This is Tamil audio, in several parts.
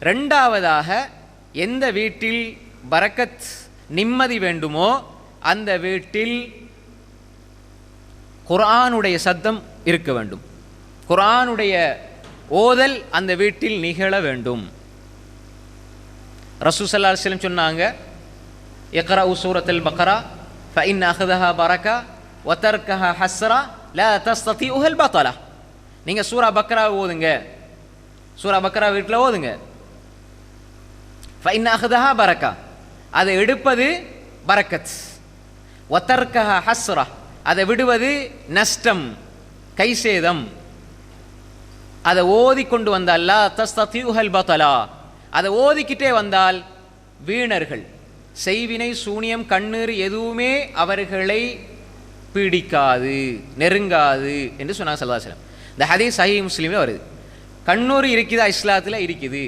ரெண்டாவதாக எந்த வீட்டில் பரக்கத் நிம்மதி வேண்டுமோ அந்த வீட்டில் குரானுடைய சத்தம் இருக்க வேண்டும். குரானுடைய ஓதல் அந்த வீட்டில் நிகழ வேண்டும். ரசூசல்லா அலுவலம் சொன்னாங்க எக்ரா சூரத்தில் பக்ரா ஃபைன் அஹதஹா பரக்கா ஒத்தர்கஹா ஹஸ்ரா ல தஸ்தி உஹல் பத்தலா. நீங்கள் சூரா பக்ரா ஓதுங்க. சூரா பக்ரா வீட்டில் ஓதுங்க. ஃபைன் பரக்கா அதை எடுப்பது பரக்கத் ஒத்தர்கஹா ஹஸ்ரா அதை விடுவது நஷ்டம் கைசேதம். அதை ஓதி கொண்டு வந்தால் லா தஸ்ததியுஹல் பத்தலா அதை ஓதிக்கிட்டே வந்தால் வீணர்கள். செய்வினை சூனியம் கண்ணீர் எதுவுமே அவர்களை பீடிக்காது நெருங்காது என்று சொன்னாங்க சல்லாசலம் இந்த ஹதீஸ் சஹி முஸ்லீமே வருது. கண்ணூர் இருக்குதா இஸ்லாத்தில்? இருக்குது.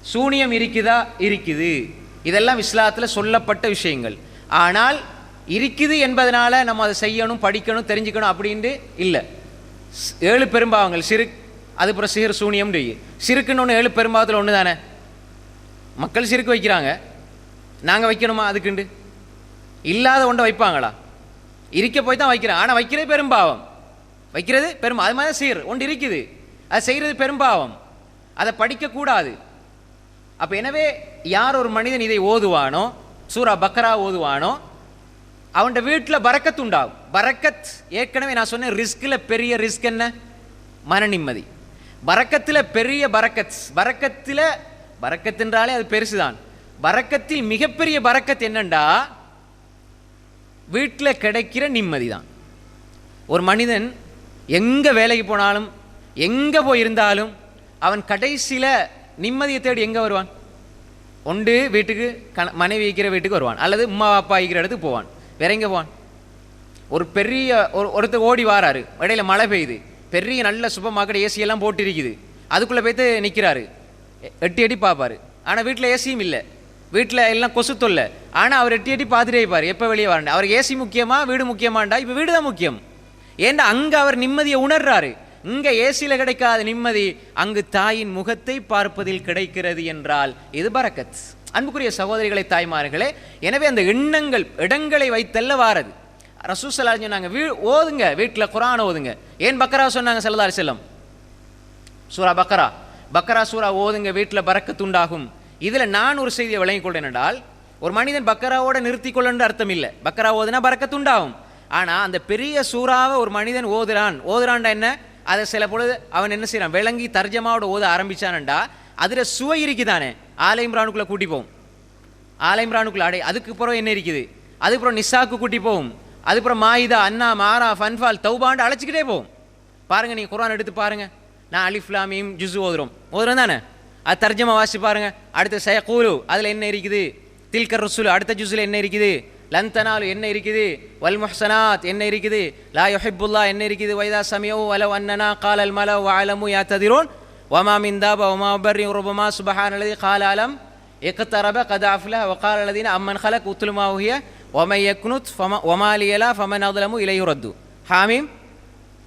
சூனியம் இருக்குதா? இருக்குது. இதெல்லாம் இஸ்லாத்தில் சொல்லப்பட்ட விஷயங்கள். ஆனால் இருக்குது என்பதனால நம்ம அதை செய்யணும் படிக்கணும் தெரிஞ்சுக்கணும் அப்படின்ட்டு இல்லை. ஏழு பெரும்பாவங்கள். சிறுக் அதுக்கப்புறம் சிறு சூனியம் சிறுக்குன்னு ஒன்று ஏழு பெரும்பாவத்தில் ஒன்று தானே மக்கள் சிறுக்கு வைக்கிறாங்க. நாங்கள் வைக்கணுமா அதுக்குண்டு? இல்லாத ஒன்றை வைப்பாங்களா? இருக்க போய் தான் வைக்கிறேன். ஆனால் வைக்கிறது பெரும்பாவம். வைக்கிறது பெரும் அது மாதிரி சீர் ஒன்று இருக்குது. அது செய்கிறது பெரும்பாவம். அதை படிக்கக்கூடாது. அப்போ எனவே யார் ஒரு மனிதன் இதை ஓதுவானோ சூரா பக்ரா ஓதுவானோ அவன்கிட்ட வீட்டில் பறக்கத் உண்டாகும். பறக்கத் ஏற்கனவே நான் சொன்னேன் ரிஸ்கில் பெரிய ரிஸ்க் என்ன? மன நிம்மதி. பெரிய பரக்கத் பரக்கத்தில் பரக்கத்துன்றாலே அது பெருசு தான் பறக்கத்தில் மிகப்பெரிய பறக்கத் என்னண்டா? வீட்டில் கிடைக்கிற நிம்மதி தான் ஒரு மனிதன் எங்கே வேலைக்கு போனாலும் எங்கே போய் இருந்தாலும் அவன் கடைசியில் நிம்மதியை தேடி எங்கே வருவான்? ஒன்று வீட்டுக்கு கண மனைவி வைக்கிற வீட்டுக்கு வருவான். அல்லது உம்மா அப்பா வைக்கிற இடத்துக்கு போவான். வேற எங்கே போவான்? ஒரு பெரிய ஒரு ஒருத்தர் ஓடி வாராரு. இடையில மழை பெய்யுது. பெரிய நல்ல சூப்பர் மார்க்கெட் ஏசியெல்லாம் போட்டிருக்குது. அதுக்குள்ளே போய்த்து நிற்கிறாரு எட்டி எட்டி பார்ப்பாரு ஆனால் வீட்டில் ஏசியும் இல்லை. வீட்டில் எல்லாம் கொசு தொல்லை. ஆனால் அவர் எட்டி எட்டி பார்த்துட்டே இருப்பார். எப்போ வெளியே வரேன் அவர் ஏசி முக்கியமாக வீடு முக்கியமாண்டா? இப்போ வீடு தான் முக்கியம். ஏன்டா அங்கே அவர் நிம்மதியை உணர்றாரு. இங்கே ஏசியில் கிடைக்காத நிம்மதி அங்கு தாயின் முகத்தை பார்ப்பதில் கிடைக்கிறது என்றால் இது பரக்கத். அன்புக்குரிய சகோதரிகளை தாய்மார்களே எனவே அந்த எண்ணங்கள் இடங்களை வைத்தல்ல வாரது. ரசூசலா சொன்னாங்க வீ ஓதுங்க வீட்டில் குரான் ஓதுங்க. ஏன் பக்கரா சொன்னாங்க செல்லதாரி செல்லம்? சூரா பக்கரா. பக்கரா சூரா ஓதுங்க வீட்டில் பறக்கத்துண்டாகும் இதில் நான் ஒரு செய்தியை விளங்கிக் கொள்றேன் என்றால் ஒரு மனிதன் பக்கராவோட நிறுத்தி கொள்ளன்ற அர்த்தம் இல்லை. பக்கரா ஓதுனா பறக்கத்துண்டாகும் ஆனால் அந்த பெரிய சூறாவை ஒரு மனிதன் ஓதுறான். ஓதுறான்டா என்ன? அதை சில பொழுது அவன் என்ன செய்கிறான் விளங்கி தர்ஜமாவோட ஓத ஆரம்பித்தானண்டா அதில் சுவை இருக்குதானே? ஆலைம்ரானுக்குள்ளே கூட்டி போகும் ஆலைம்ரானுக்குள்ளே அடை அதுக்கப்புறம் என்ன இருக்குது? அதுக்கப்புறம் நிசாக்கு கூட்டி போகும் அதுக்கப்புறம் மாயிதா அண்ணா மாரா ஃபன்ஃபால் தௌபாண்டு அழைச்சிக்கிட்டே போகும் பாருங்க நீங்கள் குரான் எடுத்து பாருங்கள் நான் அலிஃப்லாமியும் ஜுசு ஓதுறோம். ஓதுறோம் தானே? அது தர்ஜமா வாசி பாருங்க. அடுத்த சயக்கூலு அதில் என்ன இருக்குது? தில்கர் ருசுலு அடுத்த ஜுஸில் என்ன இருக்குது? லந்தனாலு என்ன இருக்குது? வல் முஹ்சனாத் என்ன இருக்குது? லா யொஹிபுல்லா என்ன இருக்குது? வைதா சமியோ வலவ் அன்னனா கால் அல் மலவ் வாலமு யா ததிரோன் வமா மிந்தாப ஒமா பர்ரி உருபமா சுபஹான் அலதி கால் அலம். இக்தரப கதாஃப்ல வகால் அலதின் அம்மன் ஹலக் உத்துலுமாவுகிய ஒமை யக்னுத் ஃபம ஒமாலியலா ஃபமன் அதுலமு இலையுரத்து ஹாமீம்.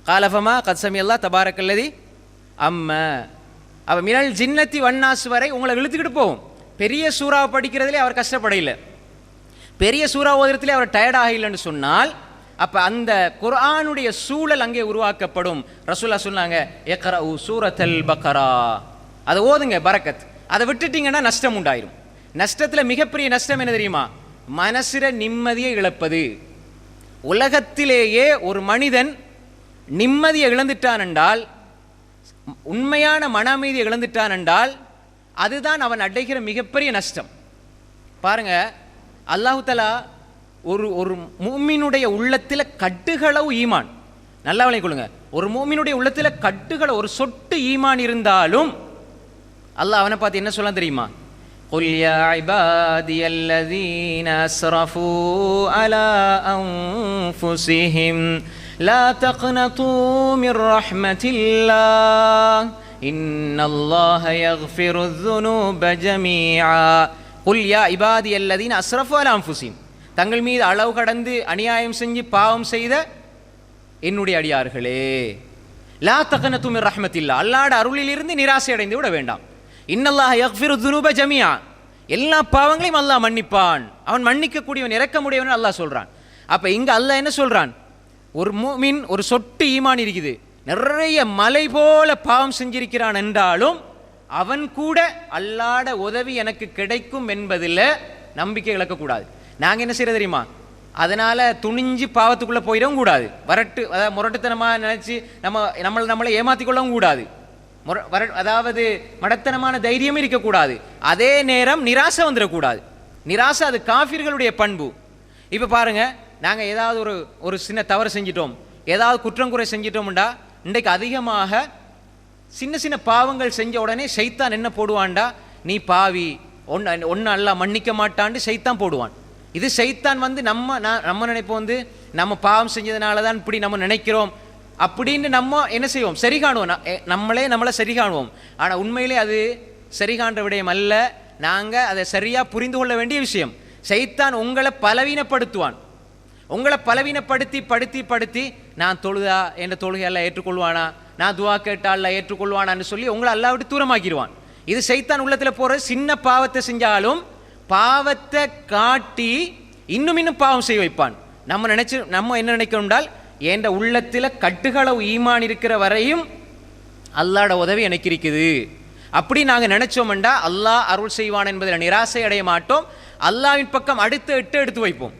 காலஃபமா கத் சமியல்லா தபாரக் அல்லதி அம்ம. அப்போ மினல் ஜின்னத்தி வண்ணாசு வரை உங்களை இழுத்துக்கிட்டு போவோம் பெரிய சூறாவை படிக்கிறதுலே அவர் கஷ்டப்படையில்லை பெரிய சூறா ஓதுறதுலே அவர் டயர்ட் ஆகலைன்னு சொன்னால் அப்போ அந்த குரானுடைய சூழல் அங்கே உருவாக்கப்படும். ரசூலா சொன்னாங்க எக்கரா சூரத்தல் பக்கரா அதை ஓதுங்க பரக்கத். அதை விட்டுட்டீங்கன்னா நஷ்டம் உண்டாயிரும். நஷ்டத்தில் மிகப்பெரிய நஷ்டம் என்ன தெரியுமா? மனசிற நிம்மதியை இழப்பது. உலகத்திலேயே ஒரு மனிதன் நிம்மதியை இழந்துட்டான் என்றால் உண்மையான மன அமைதியை இழந்துட்டான் என்றால் அதுதான் அவன் அடைகிற மிகப்பெரிய நஷ்டம். பாருங்க அல்லாஹு தலா ஒரு ஒரு மூமினுடைய உள்ளத்தில் கட்டுகளவு ஈமான் நல்லா விளங்கிக் கொள்ளுங்க ஒரு மூமினுடைய உள்ளத்தில் கட்டுகள ஒரு சொட்டு ஈமான் இருந்தாலும் அல்லாஹ் அவனை பார்த்து என்ன சொல்ல தெரியுமா قل يا عبادي الذين أسرفوا على أنفسهم لا تقنطوا من رحمة الله إن الله يغفر الذنوب جميعا புல்யா இபாதி அல்லதீன் அஸ்ரஃபு அலாம்ஃபுசீம் தங்கள் மீது அளவு கடந்து அநியாயம் செஞ்சு பாவம் செய்த என்னுடைய அடியார்களே. லா தகன துமிர் ரஹ்மத்தில்லா. அல்லாட அருளிலிருந்து நிராசை அடைந்து விட வேண்டாம். இன்னல்லாஹ் யக்ஃபிரு துனூப ஜமியா எல்லா பாவங்களையும் அல்லாஹ் மன்னிப்பான். அவன் மன்னிக்கக்கூடியவன் இறக்க முடியவன் அல்லாஹ் சொல்கிறான் அப்போ இங்கே அல்லாஹ் என்ன சொல்கிறான் ஒரு மீன் ஒரு சொட்டு ஈமான் இருக்குது. நிறைய மலை போல பாவம் செஞ்சிருக்கிறான் என்றாலும் அவன் கூட அல்லாட உதவி எனக்கு கிடைக்கும் என்பதில் நம்பிக்கை இழக்கக்கூடாது. நாங்கள் என்ன செய்யறது தெரியுமா? அதனால் துணிஞ்சு பாவத்துக்குள்ளே போயிடவும் கூடாது. வரட்டு அதாவது முரட்டுத்தனமாக நினச்சி நம்ம நம்மளை நம்மளை ஏமாற்றி கொள்ளவும் கூடாது. முர- வர- அதாவது மடத்தனமான தைரியம் இருக்கக்கூடாது. அதே நேரம் நிராசை வந்துடக்கூடாது. நிராசை அது காஃபிர்களுடைய பண்பு. இப்போ பாருங்கள் நாங்கள் ஏதாவது ஒரு ஒரு சின்ன தவறு செஞ்சிட்டோம். ஏதாவது குற்றம் குறை செஞ்சிட்டோம்டா இன்றைக்கு அதிகமாக சின்ன சின்ன பாவங்கள் செஞ்ச உடனே சைத்தான் என்ன போடுவான்டா? நீ பாவி ஒன்று ஒன்று அல்ல மன்னிக்க மாட்டான்ட்டு சைத்தான் போடுவான். இது சைத்தான் வந்து நம்ம நான் நம்ம நினைப்போம் வந்து நம்ம பாவம் செஞ்சதுனால தான் இப்படி நம்ம நினைக்கிறோம். அப்படின்னு நம்ம என்ன செய்வோம்? சரி காணுவோம். நம்மளே நம்மளை சரி காணுவோம். ஆனால் உண்மையிலே அது சரி காண்ற விடயம் அல்ல. நாங்கள் அதை சரியாக புரிந்து கொள்ள வேண்டிய விஷயம். சைத்தான் உங்களை பலவீனப்படுத்துவான். உங்களை பலவீனப்படுத்தி படுத்தி படுத்தி நான் தொழுதா? என்ற தொழுகையெல்லாம் ஏற்றுக்கொள்வானா? நான் துவா கேட்டால் ஏற்றுக்கொள்வானான்னு சொல்லி உங்களை அல்லா விட்டு தூரமாக்கிடுவான். இது சைத்தான் உள்ளத்தில் போகிற சின்ன பாவத்தை செஞ்சாலும் பாவத்தை காட்டி இன்னும் இன்னும் பாவம் செய்ய வைப்பான். நம்ம நினச்சி நம்ம என்ன நினைக்கணும்டால் என்ற உள்ளத்தில் கட்டுகளவு ஈமான் இருக்கிற வரையும் அல்லாட உதவி எனக்கு இருக்குது. அப்படி நாங்கள் நினைச்சோம்டா அல்லாஹ் அருள் செய்வான் என்பதில் நிராசை அடைய மாட்டோம். அல்லாவின் பக்கம் அடுத்து எட்டு எடுத்து வைப்போம்.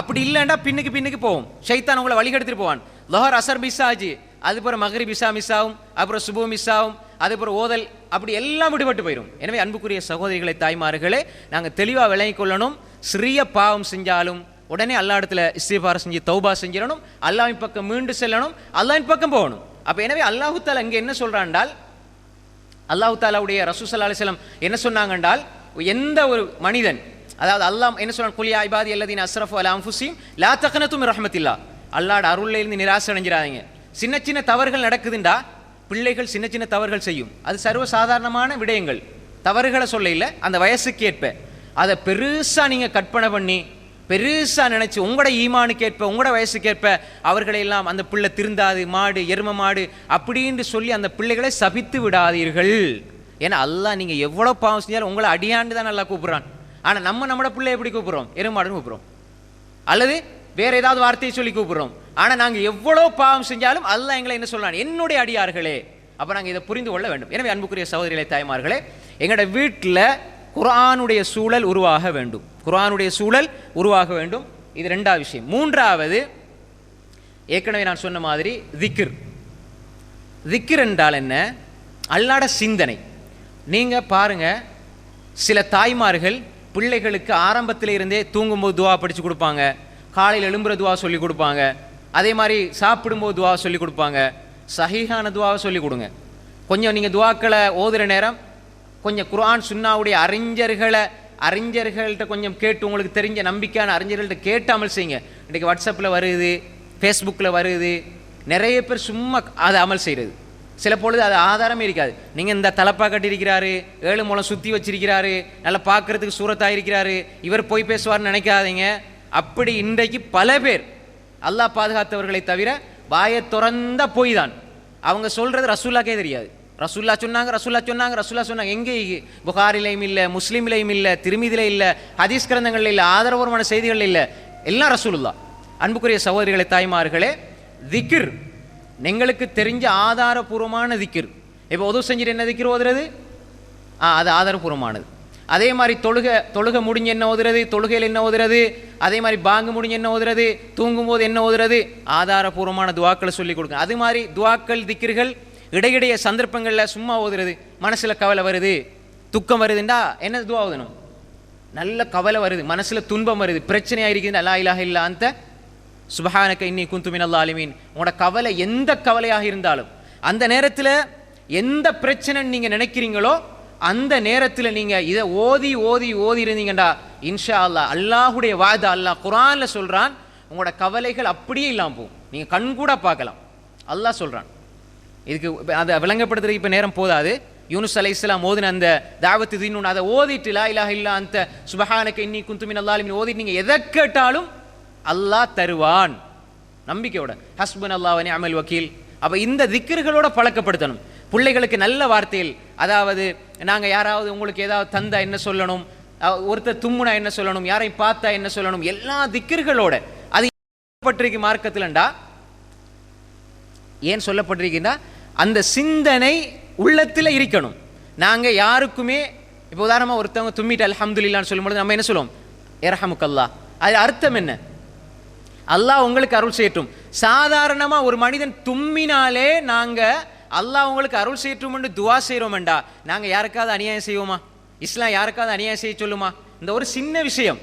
அப்படி இல்லைண்டா பின்னுக்கு பின்னுக்கு போவோம். ஷைத்தான் உங்களை வழிகெடுத்துட்டு போவான். லோஹர் அசர் பிசாஜி அதுக்கப்புறம் மகரி பிசா மிஸ் ஆகும் அப்புறம் சுபு மிஸ் ஆகும் அதுக்கப்புறம் ஓதல் அப்படி எல்லாம் விடுபட்டு போயிடும் எனவே அன்புக்குரிய சகோதரிகளை தாய்மார்களே நாங்கள் தெளிவாக விளங்கிக் கொள்ளணும். சிறிய பாவம் செஞ்சாலும் உடனே அல்லா இடத்துல இஸ்திஃபார் செஞ்சு தௌபா செஞ்சிடணும். அல்லாஹ்வின் பக்கம் மீண்டு செல்லணும். அல்லாஹ்வின் பக்கம் போகணும். அப்போ எனவே அல்லாஹு தாலா இங்கே என்ன சொல்கிறாண்டால் அல்லாஹ் தாலாவுடைய ரசூசல்லா அலிஸ்லாம் என்ன சொன்னாங்கன்றால் எந்த ஒரு மனிதன் அதாவது அல்லாஹ் என்ன சொல்றான் குலியா இபாதி அல்லதீன் அஸ்ரஃப் அலா ஃபுசீம் லா தக்னத்தும் ரஹ்மத்தில்லா. அல்லாஹ்ட அருள்ல நிராசை அடைஞ்சிடாதீங்க. சின்ன சின்ன தவறுகள் நடக்குதுண்டா? பிள்ளைகள் சின்ன சின்ன தவறுகள் செய்யும். அது சர்வ சாதாரணமான விடயங்கள். தவறுகளை சொல்ல அந்த வயசுக்கு ஏற்ப அதை பெருசாக நீங்கள் கற்பனை பண்ணி பெருசாக நினச்சி உங்களோட ஈமானுக்கு ஏற்ப உங்களோட வயசுக்கேற்ப அவர்களையெல்லாம் அந்த பிள்ளை திருந்தாது மாடு எரும மாடு அப்படின்னு சொல்லி அந்த பிள்ளைகளை சபித்து விடாதீர்கள். ஏன்னா அல்லாஹ் நீங்கள் எவ்வளோ பாவம் செஞ்சாலும் உங்களை அடியாண்டு தான் நல்லா கூப்பிட்றான். ஆனால் நம்ம நம்மளோட பிள்ளை எப்படி கூப்பிட்றோம்? எருமாடுன்னு கூப்பிட்றோம். அல்லது வேறு ஏதாவது வார்த்தையை சொல்லி கூப்பிட்றோம். ஆனால் நாங்கள் எவ்வளோ பாவம் செஞ்சாலும் அல்ல எங்களை என்ன சொல்லலாம் என்னுடைய அடியார்களே. அப்போ நாங்கள் இதை புரிந்து கொள்ள வேண்டும். எனவே அன்புக்குரிய சகோதரிகளை தாய்மார்களே எங்களோட வீட்டில் குரானுடைய சூழல் உருவாக வேண்டும். குரானுடைய சூழல் உருவாக வேண்டும். இது ரெண்டாவது விஷயம். மூன்றாவது ஏற்கனவே நான் சொன்ன மாதிரி திக்ர். திக்ர் என்றால் என்ன? அல்லாட சிந்தனை. நீங்கள் பாருங்க சில தாய்மார்கள் பிள்ளைகளுக்கு ஆரம்பத்தில் இருந்தே தூங்கும்போது துவா படித்து கொடுப்பாங்க. காலையில் எழும்புற துவா சொல்லி கொடுப்பாங்க. அதே மாதிரி சாப்பிடும்போது துவா சொல்லி கொடுப்பாங்க. சஹீஹான துவாவை சொல்லி கொடுங்க. கொஞ்சம் நீங்கள் துவாக்களை ஓதுகிற நேரம் கொஞ்சம் குர்ஆன் சுன்னாவுடைய அறிஞர்களை அறிஞர்கள்ட்ட கொஞ்சம் கேட்டு உங்களுக்கு தெரிஞ்ச நம்பிக்கையான அறிஞர்கள்ட்ட கேட்டு அமல் செய்யுங்க. இன்றைக்கி வாட்ஸ்அப்பில் வருது ஃபேஸ்புக்கில் வருது நிறைய பேர் சும்மா அதை அமல் செய்கிறது. சில பொழுது அது ஆதாரமே இருக்காது. நீங்கள் இந்த தலப்பா கட்டியிருக்கிறாரு ஏழு மூலம் சுற்றி வச்சிருக்கிறாரு நல்லா பார்க்கறதுக்கு சூரத்தாக இருக்கிறாரு இவர் போய் பேசுவார்னு நினைக்காதீங்க. அப்படி இன்றைக்கு பல பேர் அல்லாஹ் பாதுகாத்தவர்களை தவிர வாயை திறந்த போய் தான் அவங்க சொல்கிறது ரசூல்லாக்கே தெரியாது. ரசூல்லா சொன்னாங்க ரசூல்லா சொன்னாங்க ரசூல்லா சொன்னாங்க. எங்கே? புகாரிலையும் இல்லை முஸ்லீம்லையும் இல்லை திருமீதில இல்லை ஹதீஸ் கிரந்தங்களில் இல்லை ஆதரவூர்வமான செய்திகள் இல்லை. எல்லாம் ரசூலுல்லா அன்புக்குரிய சகோதரிகளை தாய்மார்களே திக்கிர் எங்களுக்கு தெரிஞ்ச ஆதாரபூர்வமான திக்கிர் இப்போ உதவு செஞ்சுட்டு என்ன திக்கிர் ஓதுறது? ஆ அது ஆதாரபூர்வமானது. அதே மாதிரி தொழுக தொழுக முடிஞ்சு என்ன ஓதுறது? தொழுகையில் என்ன ஓதுறது? அதே மாதிரி பாங்கு முடிஞ்சு என்ன ஓதுறது? தூங்கும்போது என்ன ஓதுறது? ஆதாரபூர்வமான துவாக்களை சொல்லி கொடுங்க அது மாதிரி துவாக்கள் திக்கிர்கள் இடையிடைய சந்தர்ப்பங்களில் சும்மா ஓதுறது மனசில் கவலை வருது துக்கம் வருதுண்டா என்ன துவா ஓதணும்? நல்ல கவலை வருது மனசில் துன்பம் வருது பிரச்சனையாக இருக்குது நல்லா இலாஹ இல்லா அந்த சுபஹானக்க இன்னி குந்துமின் அல்லா அலிமீன் உங்களோட கவலை எந்த கவலையாக இருந்தாலும் அந்த நேரத்தில் எந்த பிரச்சனைன்னு நீங்கள் நினைக்கிறீங்களோ அந்த நேரத்தில் நீங்கள் இதை ஓதி ஓதி ஓதி இருந்தீங்கடா. இன்ஷா அல்லாஹ் அல்லாஹுடைய வாதா அல்லாஹ் குரானில் சொல்கிறான் உங்களோட கவலைகள் அப்படியே இல்லாமல் போகும். நீங்கள் கண் கூட பார்க்கலாம். அல்லாஹ் சொல்கிறான் இதுக்கு அதை விளங்கப்படுத்துறதுக்கு இப்போ நேரம் போதாது. யூனுஸ் அலை இஸ்லாம் ஓதின அந்த தாவத்து தீனு அதை ஓதிட்டு லா இலாஹ இல்லா அந்த சுபஹானக்கு இன்னி குந்துமின் அல்லாலிமின் ஓதிட்டு நீங்கள் எதை கேட்டாலும் அல்லாஹ் தருவான். நம்பிக்கையோட. ஹஸ்பன் அல்லாஹ் அமல் வக்கீல். அப்போ இந்த திக்கர்களோட பழக்கப்படுத்தணும். பிள்ளைகளுக்கு நல்ல வார்த்தையில் அதாவது நாங்க யாராவது உங்களுக்கு ஏதாவது தந்தா என்ன சொல்லணும் அஹ், ஒருத்தர் தும்முனா என்ன சொல்லணும் யாரையும் பார்த்தா என்ன சொல்லணும் எல்லா திக்கர்களோட அது பட்டிருக்கு மார்க்கத்திலண்டா? ஏன் சொல்லப்பட்டிருக்கின்றா? அந்த சிந்தனை உள்ளத்தில் இருக்கணும். நாங்க யாருக்குமே இப்போ உதாரணமாக ஒருத்தவங்க தும்மிட்டு அல்ஹம்துலில்லான்னு சொல்லும்போது நம்ம என்ன சொல்லுவோம்? இரஹமுக்கல்லா அது அர்த்தம் என்ன? அல்லாஹ் உங்களுக்கு அருள் செய்யட்டும் சாதாரணமா ஒரு மனிதன் தும்மினாலே நாங்க அல்லாஹ் உங்களுக்கு அருள் செய்யட்டும்னு துவா செய்கிறோம்டா நாங்கள் யாருக்காவது அநியாயம் செய்வோமா? இஸ்லாம் யாருக்காவது அநியாயம் செய்ய சொல்லுமா? இந்த ஒரு சின்ன விஷயம்.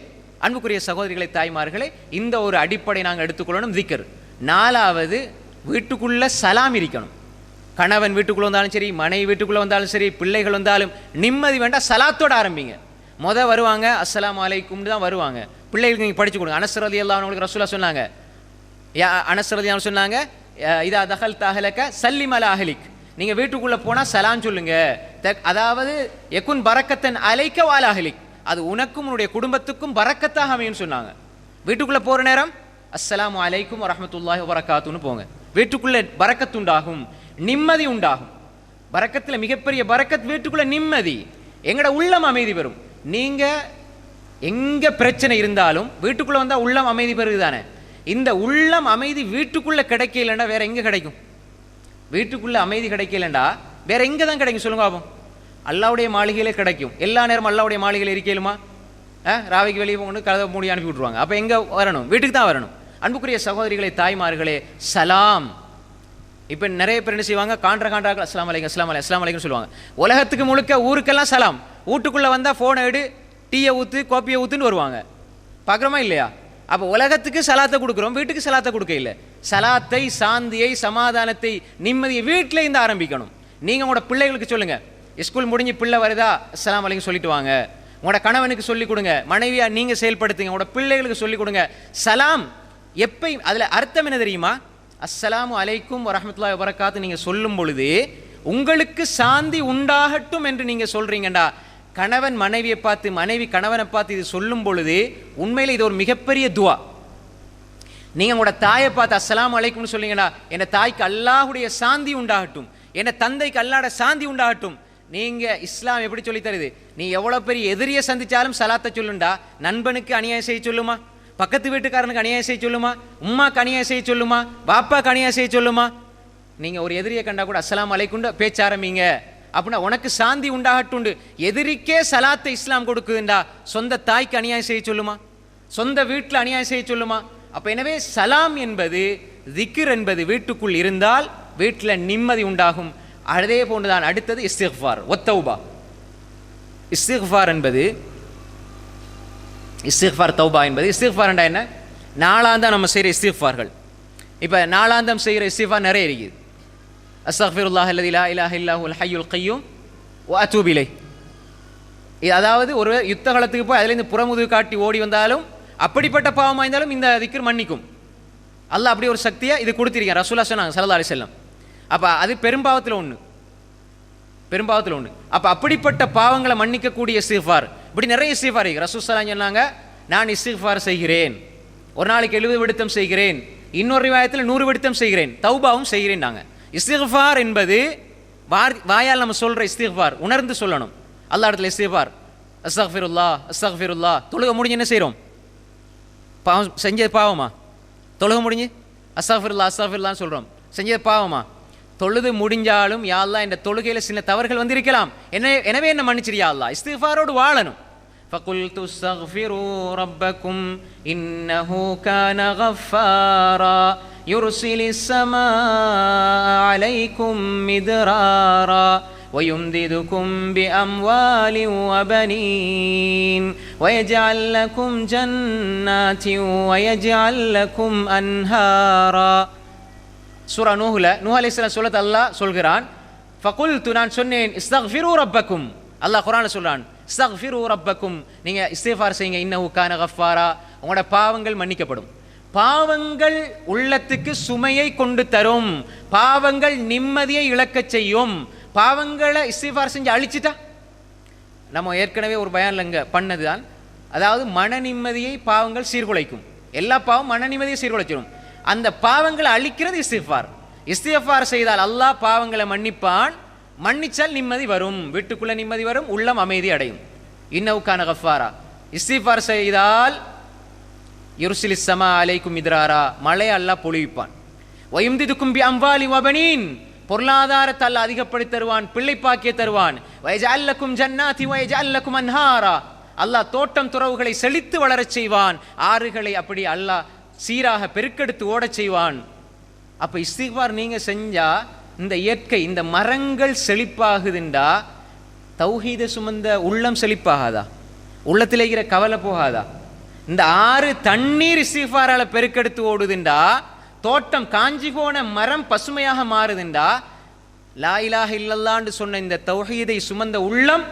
அன்புக்குரிய சகோதரிகளை தாய்மார்களே இந்த ஒரு அடிப்படை நாங்கள் எடுத்துக்கொள்ளணும் திக்கர். நாலாவது வீட்டுக்குள்ளே சலாம் இருக்கணும். கணவன் வீட்டுக்குள்ளே வந்தாலும் சரி மனைவி வீட்டுக்குள்ளே வந்தாலும் சரி பிள்ளைகள் வந்தாலும் நிம்மதி வேண்டாம் சலாத்தோட ஆரம்பிங்க. மொதல் வருவாங்க அஸ்லாம் அலைக்கும்னு தான் வருவாங்க. பிள்ளைகளுக்கு நீங்கள் படிச்சு கொடுங்க. அனசரதி எல்லாம் அவங்களுக்கு ரசூலா சொன்னாங்க. யா அனசரதி சொன்னாங்க இதா தகல் தஹலக்க சல்லிமல அஹலிக். நீங்கள் வீட்டுக்குள்ளே போனால் சலான் சொல்லுங்க. தக்- அதாவது எக்குன் பறக்கத்தன் அலைக்க வால அஹலிக். அது உனக்கும் உன்னுடைய குடும்பத்துக்கும் பறக்கத்தாக அமையும் சொன்னாங்க. வீட்டுக்குள்ளே போகிற நேரம் அஸ்லாம் அலைக்கும் வரமத்துல்லாஹி வரக்காத்துன்னு போங்க. வீட்டுக்குள்ளே பறக்கத்துண்டாகும் நிம்மதி உண்டாகும். பறக்கத்தில் மிகப்பெரிய பறக்கத் வீட்டுக்குள்ளே நிம்மதி. எங்கட உள்ளம் அமைதி பெறும். நீங்கள் எங்கே பிரச்சனை இருந்தாலும் வீட்டுக்குள்ளே வந்தால் உள்ளம் அமைதி பெறுகுதானே இந்த உள்ளம் அமைதி வீட்டுக்குள்ளே கிடைக்கலன்னா வேற எங்கே கிடைக்கும்? வீட்டுக்குள்ளே அமைதி கிடைக்கலண்டா வேற எங்கே தான் கிடைக்கும் சொல்லுங்க பாப்போம். அல்லாவுடைய மாளிகையிலே கிடைக்கும். எல்லா நேரம் அல்லாவுடைய மாளிகையில் இருக்கலுமா? ராவைக்கு வெளியே போகணும் கதவை மூடி அனுப்பி விட்ருவாங்க அப்போ எங்கே வரணும்? வீட்டுக்கு தான் வரணும். அன்புக்குரிய சகோதரிகளே தாய்மார்களே சலாம். இப்போ நிறைய பேர் என்ன செய்வாங்க? காண்ட்ரா காண்றாக்கள் அஸ்லாம் வலைக்கம் அஸ்லாம் அலை அஸ்லாம் வலைக்கம் சொல்லுவாங்க. உலகத்துக்கு முழுக்க ஊருக்கெல்லாம் சலாம். வீட்டுக்குள்ளே வந்தால் ஃபோனை எடு டீயை ஊற்று கோப்பியை ஊற்றுன்னு வருவாங்க. பார்க்குறோமா இல்லையா? அப்போ உலகத்துக்கு சலாத்தை கொடுக்குறோம் வீட்டுக்கு சலாத்தை கொடுக்க இல்லை. சலாத்தை சாந்தியை சமாதானத்தை நிம்மதியை வீட்டில் இருந்து ஆரம்பிக்கணும். நீங்கள் உங்களோட பிள்ளைகளுக்கு சொல்லுங்கள் ஸ்கூல் முடிஞ்சு பிள்ளை வருதா? அஸ்லாம் அலைக்கும் சொல்லிட்டு வாங்க. உங்களோட கணவனுக்கு சொல்லிக் கொடுங்க. மனைவியாக நீங்கள் செயல்படுத்துங்க. உங்களோட பிள்ளைகளுக்கு சொல்லிக் கொடுங்க. சலாம் எப்பயும் அதில் அர்த்தம் என்ன தெரியுமா? அஸ்லாம் அலைக்கும் வரமத்துல்லா வரக்காத்து நீங்கள் சொல்லும் பொழுது உங்களுக்கு சாந்தி உண்டாகட்டும் என்று நீங்கள் சொல்கிறீங்கண்டா கணவன் மனைவியை பார்த்து மனைவி கணவனை பார்த்து இது சொல்லும் பொழுது உண்மையில் இது ஒரு மிகப்பெரிய துவா. நீங்கள் உங்களோட தாயை பார்த்து அஸ்லாம் அலைக்கும்னு சொன்னீங்கன்னா என் தாய்க்கு அல்லாஹுடைய சாந்தி உண்டாகட்டும். என் தந்தைக்கு அல்லாட சாந்தி உண்டாகட்டும். நீங்கள் இஸ்லாம் எப்படி சொல்லி தருது? நீ எவ்வளோ பெரிய எதிரியை சந்தித்தாலும் சலாத்தை சொல்லுண்டா? நண்பனுக்கு அநியாயம் செய்ய சொல்லுமா? பக்கத்து வீட்டுக்காரனுக்கு அநியாயம் செய்ய சொல்லுமா? உம்மாக்கு அநியாயம் செய்ய சொல்லுமா? பாப்பாக்கு அநியாயம் செய்ய சொல்லுமா? நீங்கள் ஒரு எதிரியை கண்டா கூட அஸ்லாம் அலைக்குண்ட பேச்ச ஆரம்பிங்க. அப்படின்னா உனக்கு சாந்தி உண்டாகட்டுண்டு. எதிரிக்கே சலாத்தை இஸ்லாம் கொடுக்குதுண்டா. சொந்த தாய்க்கு அநியாயம் செய்ய சொல்லுமா? சொந்த வீட்டில் அநியாயம் செய்ய சொல்லுமா? அப்போ எனவே சலாம் என்பது திக்கிர் என்பது வீட்டுக்குள் இருந்தால் வீட்டில் நிம்மதி உண்டாகும். அதே போன்றுதான் அடுத்தது இஸ்திஃபார் ஒத்தௌபா இஸ்திஃபார் என்பது இஸ்திஃபார் தௌபா என்பது இஸ்திஃபார்ண்டா என்ன? நாளாந்தம் நம்ம செய்கிற இஸ்திஃபார்கள் இப்போ நாளாந்தம் செய்கிற இஸ்திஃபார் நிறைய இருக்குது. அஸ்தஃபிருல்லாஹ் அல்லதி இலா இலாஹ இல்லாஹு ஹையுல் கையும் வ அத்தூபு இது அதாவது ஒரு யுத்த காலத்துக்கு போய் அதுலேருந்து புறமுது காட்டி ஓடி வந்தாலும் அப்படிப்பட்ட பாவமாக இருந்தாலும் இந்த திக்ர் மன்னிக்கும். அல்ல அப்படி ஒரு சக்தியை இது கொடுத்துருக்கேன் ரசூலா சொன்னாங்க சல்லா அலி செல்லம் அப்போ அது பெரும்பாவத்தில் ஒன்று பெரும்பாவத்தில் ஒன்று அப்போ அப்படிப்பட்ட பாவங்களை மன்னிக்கக்கூடிய இஸ்திஃபார். இப்படி நிறைய இஸ்திஃபார் இருக்கு. ரசூசலாம் சொன்னாங்க நான் இஸ்திஃபார் செய்கிறேன். ஒரு நாளைக்கு எழுபது விடுத்தம் செய்கிறேன். இன்னொரு ரிவாயத்தில் நூறு விடுத்தம் செய்கிறேன். தௌபாவும் செய்கிறேன் நாங்கள் இஸ்திஃபார் என்பது வார் வாயால் நம்ம சொல்கிற இஸ்திஃபார் உணர்ந்து சொல்லணும் அல்லா இடத்துல இஸ்திஃபார் அஸ்தஃபிருல்லா அஸ்தஃபிருல்லா தொழுக முடிஞ்சு என்ன செய்கிறோம் பாவம் செஞ்சது பாவமா தொழுக முடிஞ்சு அஸ்தஃபிருல்லா அஸ்தஃபிருல்லான்னு சொல்கிறோம் செஞ்சது பாவமா தொழுது முடிஞ்சாலும் யா அல்லாஹ் இந்த தொழுகையில் சின்ன தவறுகள் வந்திருக்கலாம் என்ன எனவே என்ன மன்னிச்சிரு யா அல்லாஹ் இஸ்திஃபாரோடு வாழணும் فقلت استغفروا ربكم إنه كان غفارا يرسل السماء عليكم مدرارا ويمددكم بأموال وبنين ويجعل لكم جنات ويجعل لكم أنهارا சூரா நூஹுல நூஹ் அலைஹிஸ்ஸலாம் சொல்லத் அல்லாஹ் சொல்கிறான் ஃபகுல்து நான் சொன்னேன் இஸ்தக்ஃபிரு ரப்பக்கும் அல்லாஹ் குர்ஆன்ல சொல்றான் இஸ்தக்ஃபிரு ரப்பக்கும் நீங்க இஸ்திஃபார் செய்யுங்க இன்னஹு கான கஃபாரா உங்களோட பாவங்கள் மன்னிக்கப்படும் பாவங்கள் உள்ளத்துக்கு சுமையை கொண்டு தரும். பாவங்கள் நிம்மதியை இழக்கச் செய்யும். பாவங்களை இஸ்திஃபார் செஞ்சு அழிச்சிட்டா? நம்ம ஏற்கனவே ஒரு பயான்ல பண்ணது பண்ணதுதான். அதாவது மன நிம்மதியை பாவங்கள் சீர்குலைக்கும். எல்லா பாவம் மன நிம்மதியை சீர்குலைச்சிடும். அந்த பாவங்களை அழிக்கிறது இஸ்திஃபார். இஸ்திஃபார் செய்தால் அல்லாஹ் பாவங்களை மன்னிப்பான். மன்னிச்சால் நிம்மதி வரும். வீட்டுக்குள்ளே நிம்மதி வரும். உள்ளம் அமைதி அடையும். இன்னவுக்கான கஃபாரா. இஸ்திஃபார் செய்தால் யுர்சிலி சமா அலைக்கும் மித்ராரா மழை அல்லாஹ் பொழிவிப்பான் வயும்திதுக்கும் பி அம்பாலி வபனீன் பொருளாதாரத்தை அல்லாஹ் அதிகப்படுத்தி தருவான் பிள்ளைப்பாக்கிய தருவான் வயஜல்லக்கும் ஜன்னாதி வயஜல்லக்கும் அன்ஹாரா அல்லாஹ் தோட்டம் துறவுகளை செழித்து வளரச் செய்வான் ஆறுகளை அப்படி அல்லாஹ் சீராக பெருக்கெடுத்து ஓடச் செய்வான் அப்போ இஸ்திக்பார் நீங்கள் செஞ்சால் இந்த இயற்கை இந்த மரங்கள் செழிப்பாகுதுண்டா தௌஹீத சுமந்த உள்ளம் செழிப்பாகாதா உள்ளத்தில் இருக்கிற கவலை போகாதா இந்த ஆறு தண்ணீர் இஸ்திஃபாரால பெருக்கெடுத்து ஓடுதுண்டா தோட்டம் காஞ்சி போன மரம் பசுமையாக மாறுதுண்டா லா இல்லல்லான்னு சொன்ன இந்த தௌஹீதை சுமந்த உள்ளம்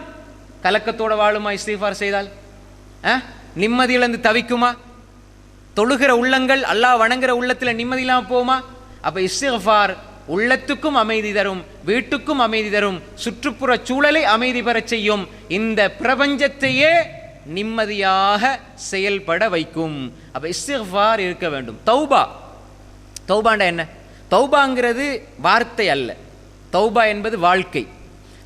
கலக்கத்தோட வாழுமா இஸ்திஃபார் செய்தால்? அஹ்? நிம்மதி இழந்து தவிக்குமா? தொழுகிற உள்ளங்கள் அல்லாஹ் வணங்குற உள்ளத்தில் நிம்மதி போகுமா? அப்போ இஸ்திஃபார் உள்ளத்துக்கும் அமைதி தரும் வீட்டுக்கும் அமைதி தரும் சுற்றுப்புற சூழலை அமைதி பெறச் செய்யும் இந்த பிரபஞ்சத்தையே நிம்மதியாக செயல்பட வைக்கும். அப்போ இஸ்திஃபார் இருக்க வேண்டும். தௌபா. தௌபாண்டா என்ன? தௌபாங்கிறது வார்த்தை அல்ல. தௌபா என்பது வாழ்க்கை.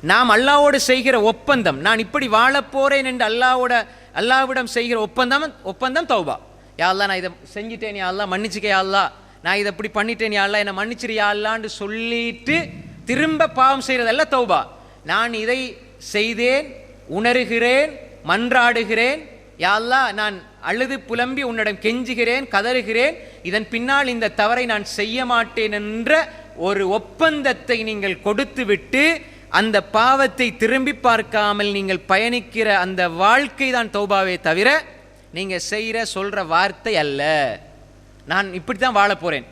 நாம் அல்லாவோடு செய்கிற ஒப்பந்தம். நான் இப்படி வாழப்போகிறேன் என்று அல்லாவோட அல்லாவிடம் செய்கிற ஒப்பந்தம் ஒப்பந்தம் தௌபா. யாழ்லா நான் இதை செஞ்சிட்டேன் யாழ்லா மன்னிச்சுக்க யாழ்லா நான் இதை இப்படி பண்ணிட்டேன் யாழ்லா என்னை மன்னிச்சிரு யா சொல்லிட்டு திரும்ப பாவம் செய்கிறதல்ல தௌபா. நான் இதை செய்தேன் உணர்கிறேன் மன்றாடுகிறேன். யா நான் அழுது புலம்பி உன்னிடம் கெஞ்சுகிறேன் கதறுகிறேன். இதன் பின்னால் இந்த தவறை நான் செய்ய மாட்டேன் என்ற ஒரு ஒப்பந்தத்தை நீங்கள் கொடுத்துவிட்டு அந்த பாவத்தை திரும்பி பார்க்காமல் நீங்கள் பயணிக்கிற அந்த வாழ்க்கை தான் தௌபாவே தவிர நீங்கள் செய்கிற சொல்கிற வார்த்தை அல்ல. நான் இப்படி தான் வாழ போறேன்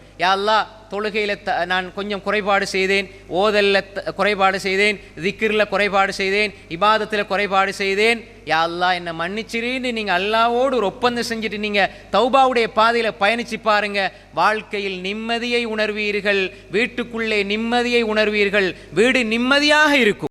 தொழுகையில் த நான் கொஞ்சம் குறைபாடு செய்தேன் ஓதலில் குறைபாடு செய்தேன் திக்கிரில் குறைபாடு செய்தேன் இபாதத்தில் குறைபாடு செய்தேன். யா அல்லா என்னை மன்னிச்சிருன்னு நீங்கள் அல்லாவோடு ஒரு ஒப்பந்தம் செஞ்சுட்டு நீங்கள் தௌபாவுடைய பாதையில் பயணிச்சு பாருங்க. வாழ்க்கையில் நிம்மதியை உணர்வீர்கள் வீட்டுக்குள்ளே நிம்மதியை உணர்வீர்கள் வீடு நிம்மதியாக இருக்கும்.